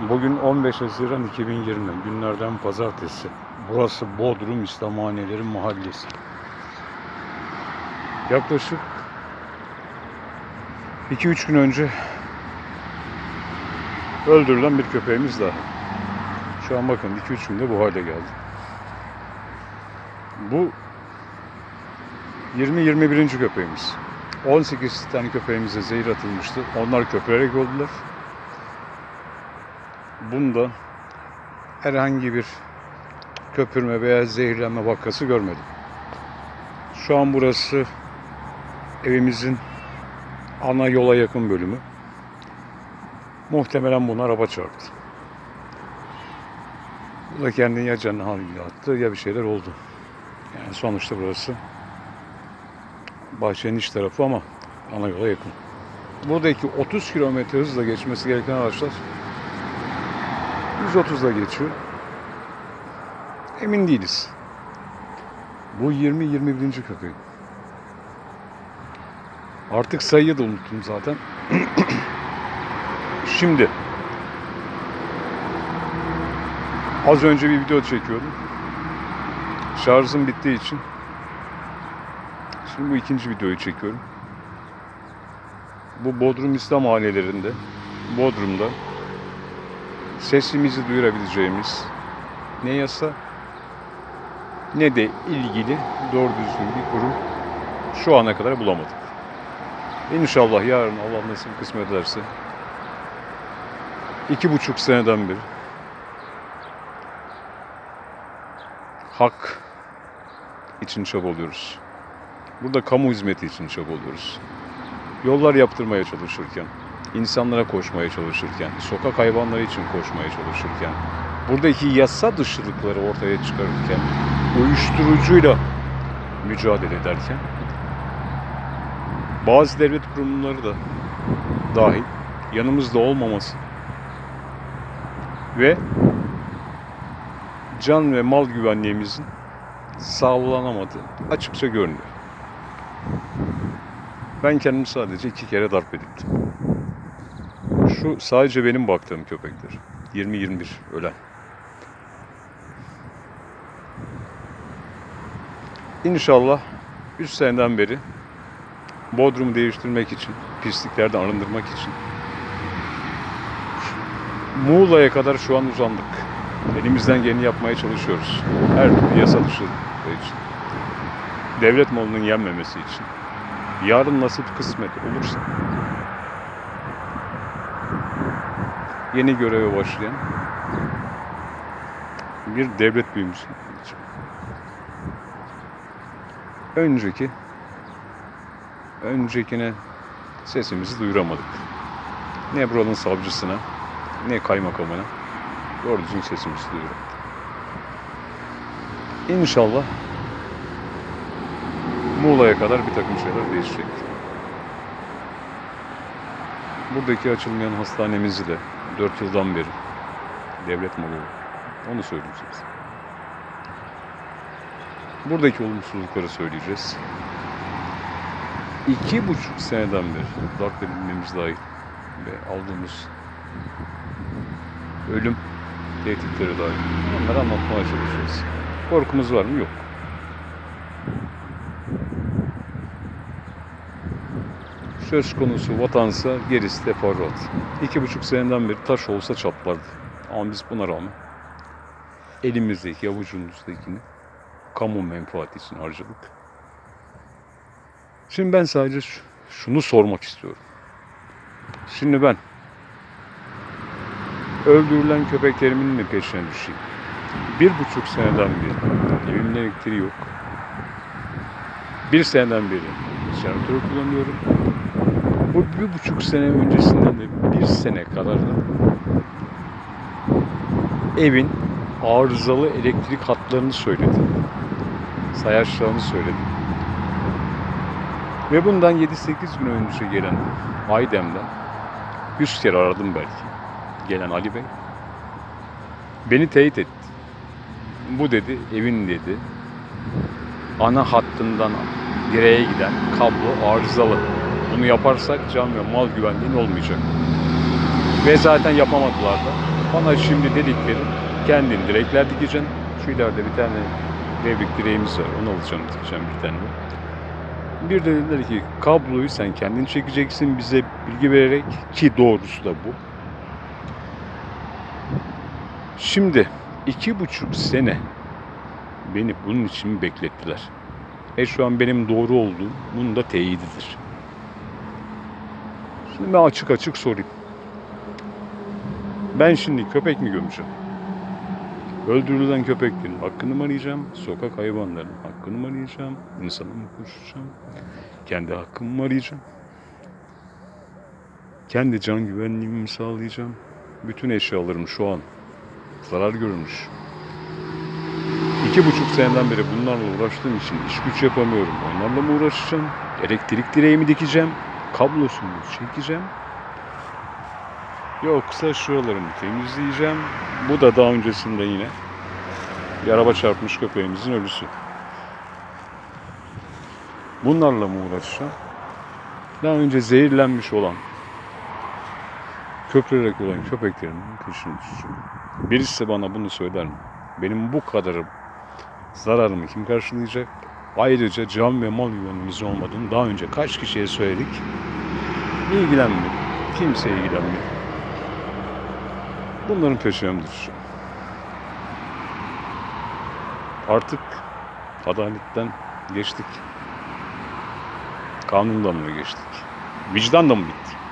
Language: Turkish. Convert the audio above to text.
Bugün 15 Haziran 2020 günlerden pazartesi. Burası Bodrum İslamhaneleri Mahallesi. Yaklaşık 2-3 gün önce öldürülen bir köpeğimiz daha. Şu an bakın 2-3 günde bu hale geldi. Bu 20-21. köpeğimiz. 18 tane köpeğimize zehir atılmıştı. Onlar köpürerek öldüler. Bunda herhangi bir köpürme veya zehirlenme vakası görmedim. Şu an burası evimizin ana yola yakın bölümü. Muhtemelen buna araba çarptı. Bu da kendini ya canını haline attı ya bir şeyler oldu. Yani sonuçta burası bahçenin iç tarafı ama ana yola yakın. Buradaki 30 kilometre hızla geçmesi gereken araçlar 130'la geçiyor. Emin değiliz. Bu 20-21. köpeği. Artık sayıyı da unuttum zaten. Şimdi az önce bir video çekiyordum. Şarjım bittiği için şimdi bu ikinci videoyu çekiyorum. Bu Bodrum İslam ailelerinde Bodrum'da sesimizi duyurabileceğimiz ne yasa ne de ilgili doğru düzgün bir kurum şu ana kadar bulamadık. İnşallah yarın Allah nasip kısmet ederse iki buçuk seneden beri hak için çabalıyoruz. Burada kamu hizmeti için çabalıyoruz. Yollar yaptırmaya çalışırken, insanlara koşmaya çalışırken, sokak hayvanları için koşmaya çalışırken, buradaki yasa dışılıkları ortaya çıkarırken, uyuşturucuyla mücadele ederken, bazı devlet kurumları da dahil yanımızda olmaması ve can ve mal güvenliğimizin sağlanamadığı açıkça görünüyor. Ben kendimi sadece iki kere darp edildim. Şu sadece benim baktığım köpekler. 20-21 ölen. İnşallah 3 seneden beri Bodrum'u değiştirmek için, pisliklerden arındırmak için Muğla'ya kadar şu an uzandık. Elimizden geleni yapmaya çalışıyoruz. Her türlü yasa dışı için. Devlet malının yenmemesi için. Yarın nasip kısmet olursa yeni göreve başlayan bir devlet büyümüsü. Önceki öncekine sesimizi duyuramadık. Ne buranın savcısına ne kaymakamına doğru düzgün sesimizi duyuramadık. İnşallah Muğla'ya kadar bir takım şeyler değişecek. Buradaki açılmayan hastanemizi de 4 yıldan beri devlet malı onu söyleyeceğiz. Buradaki olumsuzlukları söyleyeceğiz. İki buçuk seneden beri darp edilmemiz dahil ve aldığımız ölüm tehditleri dahil onları anlatmaya çalışıyoruz. Korkumuz var mı? Yok. Söz konusu vatansa gerisi teferruat. İki buçuk seneden beri taş olsa çatlardı. Ama biz buna rağmen elimizdeki, avucumuzdakini kamu menfaati için harcadık. Şimdi ben sadece şu- şunu sormak istiyorum. Şimdi ben öldürülen köpeklerimin mi peşine düşeyim? Bir buçuk seneden beri evimin elektriği yok. Bir seneden beri jeneratör kullanıyorum. Bu bir buçuk sene öncesinden de bir sene kadar da evin arızalı elektrik hatlarını söyledim. Sayaçlarını söyledim. Ve bundan 7-8 gün önce gelen Aydem'den 100 kere aradım belki. Gelen Ali Bey. Beni teyit etti. Bu dedi, evin dedi. Ana hattından direğe giden kablo arızalı. Bunu yaparsak can ve mal güvenliğin olmayacak. Ve zaten yapamadılar da. Bana şimdi dedikleri kendin direkler dikeceksin. Şu ileride bir tane devrik direğimiz var. Onu alacağım dikeceğim bir tane. Bir de dediler ki kabloyu sen kendin çekeceksin bize bilgi vererek ki doğrusu da bu. Şimdi iki buçuk sene beni bunun için beklettiler. E şu an benim doğru olduğum bunun da teyididir. Şimdi ben açık açık sorayım. Ben şimdi köpek mi gömeceğim? Öldürülen köpeklerin hakkını mı arayacağım? Sokak hayvanlarının hakkını mı arayacağım? İnsana mı koşacağım? Kendi hakkımı mı arayacağım? Kendi can güvenliğimi mi sağlayacağım? Bütün eşyalarım şu an zarar görmüş. İki buçuk seneden beri bunlarla uğraştığım için iş güç yapamıyorum. Onlarla mı uğraşacağım? Elektrik direğimi dikeceğim. Kablosunu çekeceğim. Yoksa şuralarını temizleyeceğim. Bu da daha öncesinde yine bir araba çarpmış köpeğimizin ölüsü. Bunlarla mı uğraşacağım? Daha önce zehirlenmiş olan, köprerek olan köpeklerimin peşini düşeceğim. Birisi bana bunu söyler mi? Benim bu kadarı zararımı kim karşılayacak? Ayrıca can ve mal güvenimiz olmadığını daha önce kaç kişiye söyledik. İlgilenmedi. Kimse ilgilenmedi. Bunların düşeceğim? Artık adaletten geçtik. Kanundan mı geçtik? Vicdan da mı bitti?